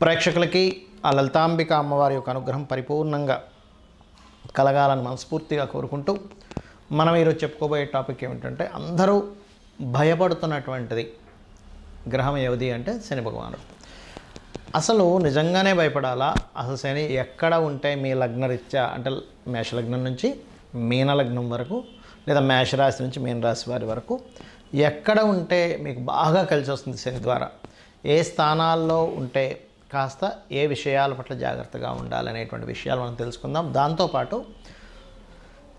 ప్రేక్షకులకి ఆ లలితాంబిక అమ్మవారి యొక్క అనుగ్రహం పరిపూర్ణంగా కలగాలని మనస్ఫూర్తిగా కోరుకుంటూ మనం ఈరోజు చెప్పుకోబోయే టాపిక్ ఏమిటంటే అందరూ భయపడుతున్నటువంటిది. గ్రహం ఏది అంటే శని భగవానుడు. అసలు నిజంగానే భయపడాలా? అసలు శని ఎక్కడ ఉంటే మీ లగ్నరీత్యా అంటే మేషలగ్నం నుంచి మీన లగ్నం వరకు లేదా మేషరాశి నుంచి మీనరాశి వారి వరకు ఎక్కడ ఉంటే మీకు బాగా కలిసి వస్తుంది శని ద్వారా? ఏ స్థానాల్లో ఉంటే కాస్త ఏ విషయాల పట్ల జాగ్రత్తగా ఉండాలనేటువంటి విషయాలు మనం తెలుసుకుందాం. దాంతోపాటు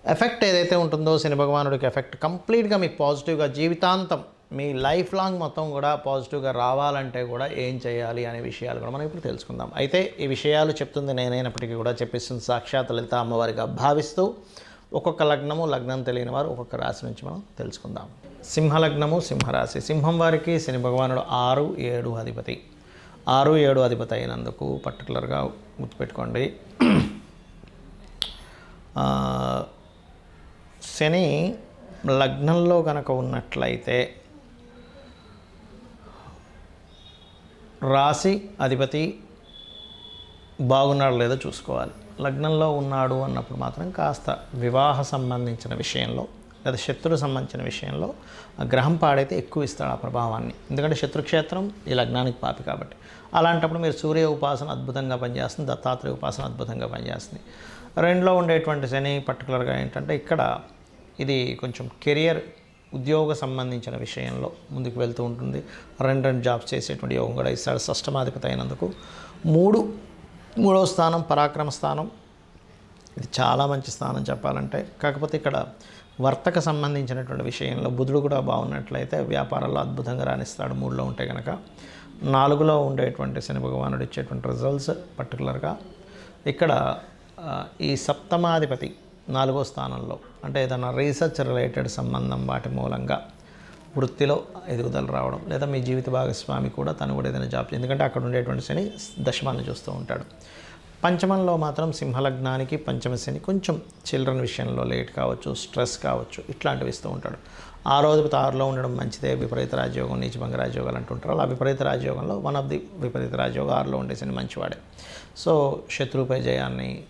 ఎఫెక్ట్ ఏదైతే ఉంటుందో శని భగవానుడికి ఎఫెక్ట్ కంప్లీట్గా మీకు పాజిటివ్గా జీవితాంతం మీ లైఫ్ లాంగ్ మొత్తం కూడా పాజిటివ్గా రావాలంటే కూడా ఏం చేయాలి అనే విషయాలు కూడా మనం ఇప్పుడు తెలుసుకుందాం. అయితే ఈ విషయాలు చెప్తుంది నేనైనప్పటికీ కూడా చెప్పిస్తుంది సాక్షాత్ లలిత అమ్మవారిగా భావిస్తూ ఒక్కొక్క లగ్నము లగ్నం తెలియని వారు ఒక్కొక్క రాశి నుంచి మనం తెలుసుకుందాం. సింహలగ్నము సింహరాశి. సింహం వారికి శని భగవానుడు ఆరు ఏడు అధిపతి. ఆరు ఏడు అధిపతి అయినందుకు పర్టికులర్గా గుర్తుపెట్టుకోండి. శని లగ్నంలో కనుక ఉన్నట్లయితే రాశి అధిపతి బాగున్నాడు లేదో చూసుకోవాలి. లగ్నంలో ఉన్నాడు అన్నప్పుడు మాత్రం కాస్త వివాహ సంబంధించిన విషయంలో లేదా శత్రువు సంబంధించిన విషయంలో ఆ గ్రహం పాడైతే ఎక్కువ ఇస్తాడు ఆ ప్రభావాన్ని. ఎందుకంటే శత్రుక్షేత్రం ఈ లగ్నానికి పాపి కాబట్టి. అలాంటప్పుడు మీరు సూర్య ఉపాసన అద్భుతంగా పనిచేస్తుంది దత్తాత్రేయ ఉపాసన అద్భుతంగా పనిచేస్తుంది. రెండులో ఉండేటువంటి శని పర్టికులర్గా ఏంటంటే ఇక్కడ ఇది కొంచెం కెరియర్ ఉద్యోగ సంబంధించిన విషయంలో ముందుకు వెళ్తూ ఉంటుంది. రెండు రెండు జాబ్స్ చేసేటువంటి యోగం కూడా ఇస్తాడు షష్టమాధిపతి అయినందుకు. మూడు మూడవ స్థానం పరాక్రమ స్థానం. ఇది చాలా మంచి స్థానం చెప్పాలంటే. కాకపోతే ఇక్కడ వర్తక సంబంధించినటువంటి విషయంలో బుధుడు కూడా బాగున్నట్లయితే వ్యాపారాల్లో అద్భుతంగా రాణిస్తాడు. మూడులో ఉంటే కనుక నాలుగులో ఉండేటువంటి శని భగవానుడు ఇచ్చేటువంటి రిజల్ట్స్ పర్టికులర్గా ఇక్కడ ఈ సప్తమాధిపతి నాలుగో స్థానంలో అంటే ఏదైనా రీసెర్చ్ రిలేటెడ్ సంబంధం వాటి మూలంగా వృత్తిలో ఎదుగుదల రావడం లేదా మీ జీవిత భాగస్వామి కూడా తను కూడా ఏదైనా జాబ్ ఎందుకంటే అక్కడ ఉండేటువంటి శని దశమాన్ని చూస్తూ ఉంటాడు. పంచమంలో మాత్రం సింహలగ్నానికి పంచమశని కొంచెం చిల్డ్రన్ విషయంలో లేట్ కావచ్చు స్ట్రెస్ కావచ్చు ఇట్లాంటివి ఇస్తూ ఉంటాడు. ఆ రోజు ఆరులో ఉండడం మంచిదే విపరీత రాజయోగం నీచభంగ రాజయోగాలు అంటుంటారు. అలా విపరీత రాజయోగంలో వన్ ఆఫ్ ది విపరీత రాజయోగ ఆరులో ఉండేసని మంచివాడే. సో శత్రుపై జయాన్ని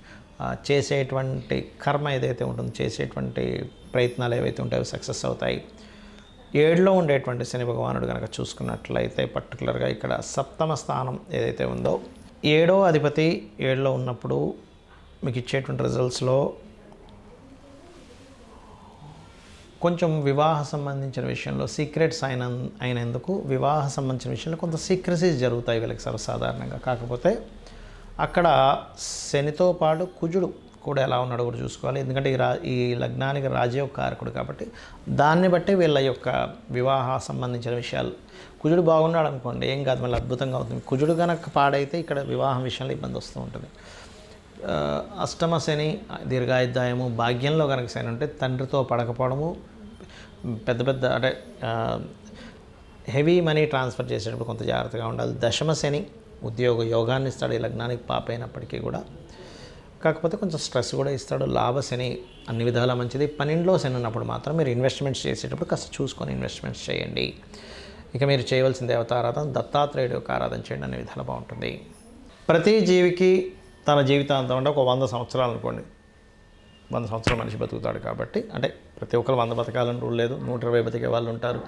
చేసేటువంటి కర్మ ఏదైతే ఉంటుందో చేసేటువంటి ప్రయత్నాలు ఏవైతే ఉంటాయో సక్సెస్ అవుతాయి. ఏడులో ఉండేటువంటి శని భగవానుడు కనుక చూసుకున్నట్లయితే పర్టికులర్గా ఇక్కడ సప్తమ స్థానం ఏదైతే ఉందో ఏడో అధిపతి ఏడులో ఉన్నప్పుడు మీకు ఇచ్చేటువంటి రిజల్ట్స్లో కొంచెం వివాహ సంబంధించిన విషయంలో సీక్రెట్స్ అయిన అయినందుకు వివాహ సంబంధించిన విషయంలో కొంత సీక్రసీస్ జరుగుతాయి వీళ్ళకి సర్వసాధారణంగా. కాకపోతే అక్కడ శనితో పాటు కుజుడు కూడా ఎలా ఉన్నాడో కూడా చూసుకోవాలి. ఎందుకంటే ఈ రా ఈ లగ్నానికి రాజయోగ కారకుడు కాబట్టి దాన్ని బట్టి వీళ్ళ యొక్క వివాహ సంబంధించిన విషయాలు. కుజుడు బాగున్నాడు అనుకోండి ఏం కాదు మళ్ళీ అద్భుతంగా అవుతుంది కుజుడు కనుక పాడైతే ఇక్కడ వివాహం విషయంలో ఇబ్బంది వస్తూ ఉంటుంది. అష్టమ శని దీర్ఘాయుద్ధాయము భాగ్యంలో కనుక శని ఉంటే తండ్రితో పడకపోవడము పెద్ద పెద్ద అంటే హెవీ మనీ ట్రాన్స్ఫర్ చేసేటప్పుడు కొంత జాగ్రత్తగా ఉండాలి. దశమ శని ఉద్యోగ యోగాన్ని ఇస్తాడు ఈ లగ్నానికి పాప అయినప్పటికీ కూడా. కాకపోతే కొంచెం స్ట్రెస్ కూడా ఇస్తాడు. లాభ శని అన్ని విధాలా మంచిది. పన్నెండులో శని ఉన్నప్పుడు మాత్రం మీరు ఇన్వెస్ట్మెంట్స్ చేసేటప్పుడు కాస్త చూసుకొని ఇన్వెస్ట్మెంట్స్ చేయండి. ఇక మీరు చేయవలసిన దేవతారాధన దత్తాత్రేయుడు యొక్క ఆరాధన చేయండి అనే విధాలు బాగుంటుంది. ప్రతి జీవికి తన జీవితాంతం అంటే ఒక వంద సంవత్సరాలు అనుకోండి. వంద సంవత్సరాలు మనిషి బతుకుతాడు కాబట్టి అంటే ప్రతి ఒక్కరు వంద బతకాలని రూల్ లేదు. నూట ఇరవై బతికే వాళ్ళు ఉంటారు.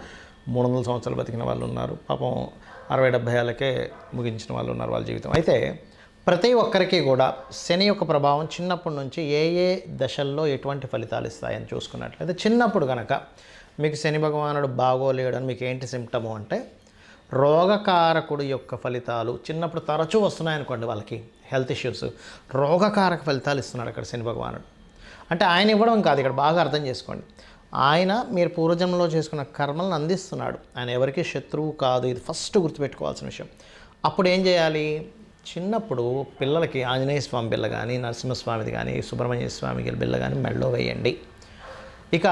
మూడు వందల సంవత్సరాలు బతికిన వాళ్ళు ఉన్నారు. పాపం అరవై డెబ్భై ఏళ్ళకే ముగించిన వాళ్ళు ఉన్నారు వాళ్ళ జీవితం. అయితే ప్రతి ఒక్కరికి కూడా శని యొక్క ప్రభావం చిన్నప్పటి నుంచి ఏ ఏ దశల్లో ఎటువంటి ఫలితాలు ఇస్తాయని చూసుకున్నట్లయితే చిన్నప్పుడు కనుక మీకు శని భగవానుడు బాగోలేడు అని మీకు ఏంటి సిమ్టము అంటే రోగకారకుడు యొక్క ఫలితాలు చిన్నప్పుడు తరచూ వస్తున్నాయనుకోండి వాళ్ళకి హెల్త్ ఇష్యూస్. రోగకారక ఫలితాలు ఇస్తున్నాడు అక్కడ శని భగవానుడు. అంటే ఆయన ఇవ్వడం కాదు ఇక్కడ బాగా అర్థం చేసుకోండి. ఆయన మీరు పూర్వజన్మలో చేసుకున్న కర్మలను అందిస్తున్నాడు. ఆయన ఎవరికి శత్రువు కాదు ఇది ఫస్ట్ గుర్తుపెట్టుకోవాల్సిన విషయం. అప్పుడు ఏం చేయాలి? చిన్నప్పుడు పిల్లలకి ఆంజనేయ స్వామి బిల్ల కానీ నరసింహస్వామిది కానీ సుబ్రహ్మణ్య స్వామి బిల్ల కానీ మెడలో వేయండి. ఇక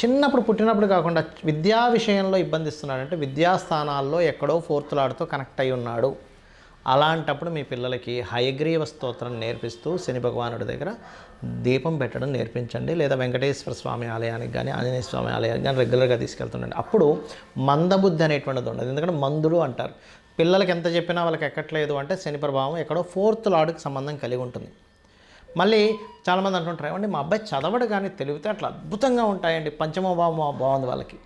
చిన్నప్పుడు పుట్టినప్పుడు కాకుండా విద్యా విషయంలో ఇబ్బంది ఇస్తున్నాడంటే విద్యాస్థానాల్లో ఎక్కడో ఫోర్త్ లాడ్తో కనెక్ట్ అయి ఉన్నాడు. అలాంటప్పుడు మీ పిల్లలకి హయగ్రీవ స్తోత్రం నేర్పిస్తూ శని భగవానుడి దగ్గర దీపం పెట్టడం నేర్పించండి. లేదా వెంకటేశ్వర స్వామి ఆలయానికి కానీ ఆంజనేయ స్వామి ఆలయానికి కానీ రెగ్యులర్గా తీసుకెళ్తుండండి. అప్పుడు మందబుద్ధి అనేటువంటిది ఉండదు. ఎందుకంటే మందుడు అంటారు. పిల్లలకి ఎంత చెప్పినా వాళ్ళకి ఎక్కట్లేదు అంటే శని ప్రభావం ఎక్కడో ఫోర్త్ లార్డ్కి సంబంధం కలిగి ఉంటుంది. మళ్ళీ చాలామంది అంటుంటారు ఏమండి మా అబ్బాయి చదవడు కానీ తెలివితే అట్లా అద్భుతంగా ఉంటాయండి పంచమ భావం బాగుంది వాళ్ళకి.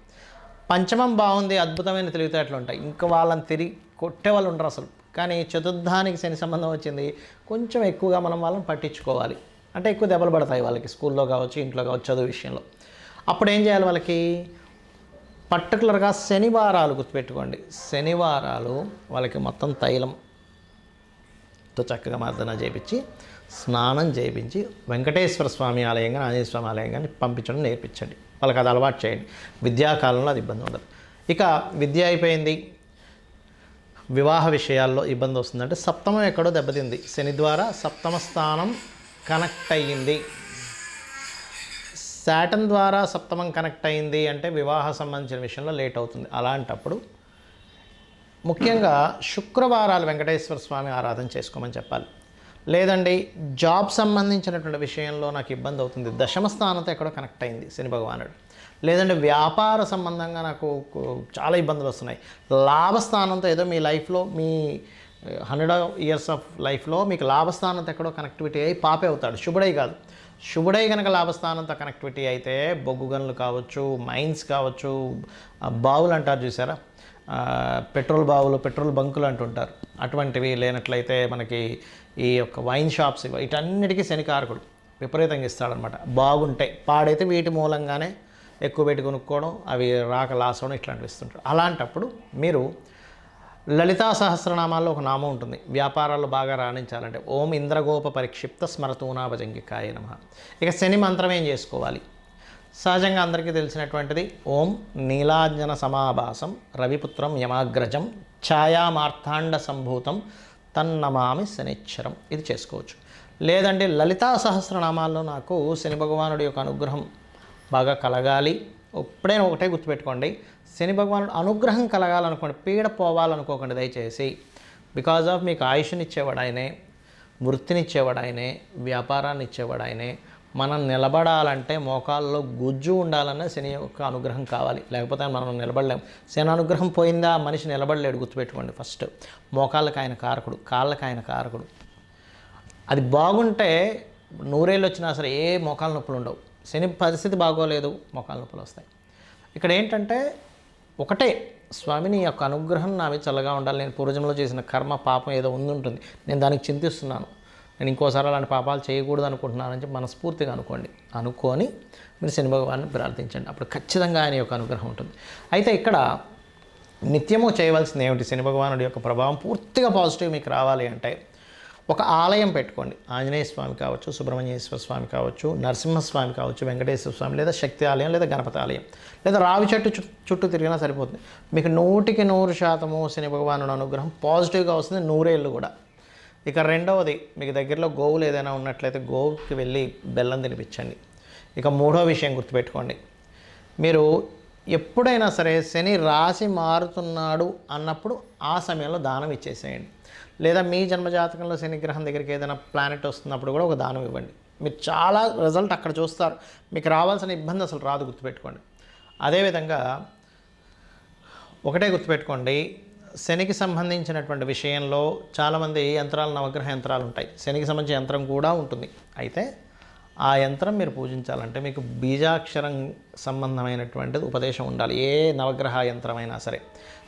పంచమం బాగుంది అద్భుతమైన తెలివితేటలు ఉంటాయి. ఇంకా వాళ్ళని తిరిగి కొట్టే వాళ్ళు ఉండరు అసలు. కానీ చతుర్థానికి శని సంబంధం వచ్చింది కొంచెం ఎక్కువగా మనం వాళ్ళని పట్టించుకోవాలి. అంటే ఎక్కువ దెబ్బలు పడతాయి వాళ్ళకి స్కూల్లో కావచ్చు ఇంట్లో కావచ్చు చదువు విషయంలో. అప్పుడు ఏం చేయాలి వాళ్ళకి? పర్టికులర్గా శనివారాలు గుర్తుపెట్టుకోండి. శనివారాలు వాళ్ళకి మొత్తం తైలంతో చక్కగా మర్దన చేయించి స్నానం చేయించి వెంకటేశ్వర స్వామి ఆలయం కానీ ఆంజనేయ స్వామి ఆలయం కానీ పంపించడం నేర్పించండి. వాళ్ళకి అది అలవాటు చేయండి. విద్యాకాలంలో అది ఇబ్బంది ఉండదు. ఇక విద్య అయిపోయింది. వివాహ విషయాల్లో ఇబ్బంది వస్తుందంటే సప్తమం ఎక్కడో దెబ్బతింది. శని ద్వారా సప్తమ స్థానం కనెక్ట్ అయ్యింది. శాటన్ ద్వారా సప్తమం కనెక్ట్ అయింది అంటే వివాహ సంబంధించిన విషయంలో లేట్ అవుతుంది. అలాంటప్పుడు ముఖ్యంగా శుక్రవారాలు వెంకటేశ్వర స్వామి ఆరాధన చేసుకోమని చెప్పాలి. లేదండి జాబ్ సంబంధించినటువంటి విషయంలో నాకు ఇబ్బంది అవుతుంది. దశమ స్థానంతో ఎక్కడో కనెక్ట్ అయింది శని భగవానుడు. లేదంటే వ్యాపార సంబంధంగా నాకు చాలా ఇబ్బందులు వస్తున్నాయి. లాభస్థానంతో ఏదో మీ లైఫ్లో మీ హండ్రెడ్ ఇయర్స్ ఆఫ్ లైఫ్లో మీకు లాభస్థానంతో ఎక్కడో కనెక్టివిటీ అయ్యి పాపే అవుతాడు. శుభుడై కాదు. శుభుడై కనుక లాభస్థానంతో కనెక్టివిటీ అయితే బొగ్గు గనులు కావచ్చు మైన్స్ కావచ్చు బావులు అంటారు చూసారా? పెట్రోల్ బావులు పెట్రోల్ బంకులు అంటుంటారు. అటువంటివి లేనట్లయితే మనకి ఈ యొక్క వైన్ షాప్స్ వీటన్నిటికీ శనికారకుడు విపరీతంగా ఇస్తాడనమాట బాగుంటాయి. పాడైతే వీటి మూలంగానే ఎక్కువ పెట్టి కొనుక్కోవడం అవి రాక లాస్ అవడం ఇట్లాంటివి ఇస్తుంటారు. అలాంటప్పుడు మీరు లలితా సహస్రనామాల్లో ఒక నామం ఉంటుంది. వ్యాపారాలు బాగా రాణించాలంటే ఓం ఇంద్రగోప పరిక్షిప్త స్మరతూనాభజంగికాయ నమ. ఇక శని మంత్రం ఏం చేసుకోవాలి? సహజంగా అందరికీ తెలిసినటువంటిది ఓం నీలాంజన సమాభాసం రవిపుత్రం యమాగ్రజం ఛాయామార్థాండ సంభూతం తన్నమామి శనిశ్చరం ఇది చేసుకోవచ్చు. లేదంటే లలితా సహస్రనామాల్లో నాకు శని భగవానుడి యొక్క అనుగ్రహం బాగా కలగాలి. ఎప్పుడైనా ఒకటే గుర్తుపెట్టుకోండి. శని భగవానుడు అనుగ్రహం కలగాలనుకోండి పీడ పోవాలనుకోకండి దయచేసి. బికాజ్ ఆఫ్ మీకు ఆయుష్నిచ్చేవాడు ఆయనే వృత్తినిచ్చేవాడు ఆయనే వ్యాపారాన్ని ఇచ్చేవాడు ఆయనే మనం నిలబడాలంటే మోకాల్లో గుజ్జు ఉండాలన్నా శని యొక్క అనుగ్రహం కావాలి. లేకపోతే మనం నిలబడలేము శని అనుగ్రహం పోయిందా? మనిషి నిలబడలేడు గుర్తుపెట్టుకోండి ఫస్ట్. మోకాళ్ళకి ఆయన కారకుడు కాళ్ళకి ఆయన కారకుడు. అది బాగుంటే నూరేళ్ళు వచ్చినా సరే ఏ మోకాళ్ళ నొప్పులు ఉండవు శని పరిస్థితి బాగోలేదు మొఖాల నొప్పులు వస్తాయి. ఇక్కడ ఏంటంటే ఒకటే స్వామిని యొక్క అనుగ్రహం నా మీద చల్లగా ఉండాలి. నేను పూర్వజంలో చేసిన కర్మ పాపం ఏదో ఉందింటుంది నేను దానికి చింతిస్తున్నాను. నేను ఇంకోసారి అలాంటి పాపాలు చేయకూడదు అనుకుంటున్నానని చెప్పి మనస్ఫూర్తిగా అనుకోండి. అనుకొని మీరు శని భగవాన్ని ప్రార్థించండి. అప్పుడు ఖచ్చితంగా ఆయన యొక్క అనుగ్రహం ఉంటుంది. అయితే ఇక్కడ నిత్యము చేయవలసింది ఏమిటి? శని భగవానుడి యొక్క ప్రభావం పూర్తిగా పాజిటివ్ మీకు రావాలి అంటే ఒక ఆలయం పెట్టుకోండి. ఆంజనేయ స్వామి కావచ్చు సుబ్రహ్మణ్యేశ్వర స్వామి కావచ్చు నరసింహస్వామి కావచ్చు వెంకటేశ్వర స్వామి లేదా శక్తి ఆలయం లేదా గణపతి ఆలయం లేదా రావి చెట్టు చుట్టూ తిరిగినా సరిపోతుంది. మీకు నూటికి నూరు శాతము శని భగవాను అనుగ్రహం పాజిటివ్గా వస్తుంది నూరేళ్ళు కూడా. ఇక రెండవది మీకు దగ్గరలో గోవులు ఏదైనా ఉన్నట్లయితే గోవుకి వెళ్ళి బెల్లం తినిపించండి. ఇక మూడో విషయం గుర్తుపెట్టుకోండి. మీరు ఎప్పుడైనా సరే శని రాశి మారుతున్నాడు అన్నప్పుడు ఆ సమయంలో దానం ఇచ్చేసేయండి. లేదా మీ జన్మజాతకంలో శనిగ్రహం దగ్గరికి ఏదైనా ప్లానెట్ వస్తున్నప్పుడు కూడా ఒక దానం ఇవ్వండి. మీరు చాలా రిజల్ట్ అక్కడ చూస్తారు. మీకు రావాల్సిన ఇబ్బంది అసలు రాదు గుర్తుపెట్టుకోండి. అదేవిధంగా ఒకటే గుర్తుపెట్టుకోండి. శనికి సంబంధించినటువంటి విషయంలో చాలామంది యంత్రాలు నవగ్రహ యంత్రాలు ఉంటాయి. శనికి సంబంధించిన యంత్రం కూడా ఉంటుంది. అయితే ఆ యంత్రం మీరు పూజించాలంటే మీకు బీజాక్షరం సంబంధమైనటువంటిది ఉపదేశం ఉండాలి. ఏ నవగ్రహ యంత్రమైనా సరే.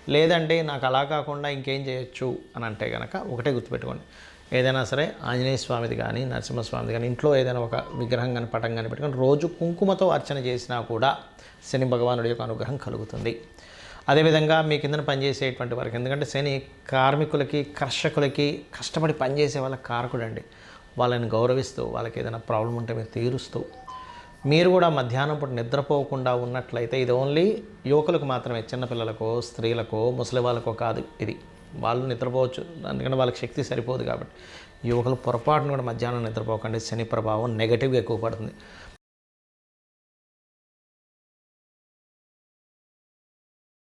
లేదంటే నాకు అలా కాకుండా ఇంకేం చేయొచ్చు అని అంటే కనుక ఒకటే గుర్తుపెట్టుకోండి. ఏదైనా సరే ఆంజనేయ స్వామిది కానీ నరసింహస్వామిది కానీ ఇంట్లో ఏదైనా ఒక విగ్రహం కానీ పటం కానీ పెట్టుకొని రోజు కుంకుమతో అర్చన చేసినా కూడా శని భగవానుడి యొక్క అనుగ్రహం కలుగుతుంది. అదేవిధంగా మీ కిందన పనిచేసేటువంటి వారికి ఎందుకంటే శని కార్మికులకి కర్షకులకి కష్టపడి పనిచేసే వాళ్ళ కారకుడండి. వాళ్ళని గౌరవిస్తూ వాళ్ళకి ఏదైనా ప్రాబ్లం ఉంటే మీరు తీరుస్తూ మీరు కూడా మధ్యాహ్నం పూట నిద్రపోకుండా ఉన్నట్లయితే ఇది ఓన్లీ యువకులకు మాత్రమే చిన్నపిల్లలకో స్త్రీలకో ముసలి వాళ్ళకో కాదు ఇది. వాళ్ళు నిద్రపోవచ్చు ఎందుకంటే వాళ్ళకి శక్తి సరిపోదు కాబట్టి. యువకులు పొరపాటును కూడా మధ్యాహ్నం నిద్రపోకండి శని ప్రభావం నెగటివ్గా ఎక్కువ పడుతుంది.